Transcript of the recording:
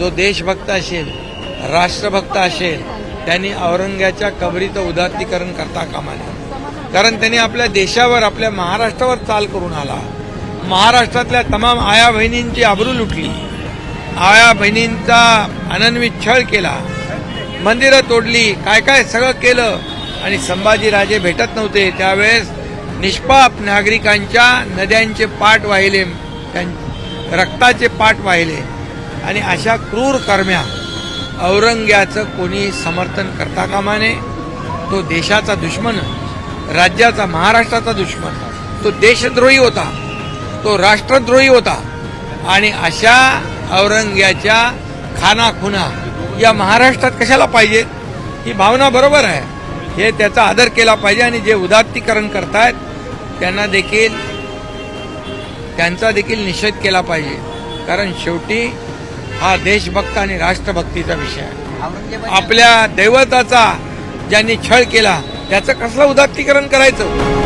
जो देशभक्त असेल राष्ट्रभक्त असेल त्यांनी औरंग्याच्या कबरीचं उदात्तीकरण करता कामा नये. कारण त्यांनी आपल्या देशावर आपल्या महाराष्ट्रावर चाल करून आला. महाराष्ट्रातल्या तमाम आया बहिणींची आबरू लुटली. आया बहिणींचा अनन्वित छळ केला. मंदिरं तोडली. काय काय सगळं केलं. आणि संभाजीराजे भेटत नव्हते. त्यावेळेस निष्पाप नागरिकांच्या नद्यांचे पाठ वाहिले. त्यां- रक्ताचे पाठ वाहिले. आणि अशा क्रूर कर्म्या औरंग्याचं कोणी समर्थन करता कामा नये. तो देशाचा दुश्मन राज्याचा महाराष्ट्राचा दुश्मन. तो देशद्रोही होता तो राष्ट्रद्रोही होता. आणि अशा औरंग्याच्या खानाखुना या महाराष्ट्रात कशाला पाहिजे ही भावना बरोबर आहे. हे त्याचा आदर केला पाहिजे आणि जे उदात्तीकरण करतायत त्यांना देखील त्यांचा देखील निषेध केला पाहिजे. कारण शेवटी हा देशभक्त आणि राष्ट्रभक्तीचा विषय आहे. औरंगजेबाच्या आपल्या दैवताचा ज्यांनी छळ केला त्याचं कसलं उदात्तीकरण करायचं?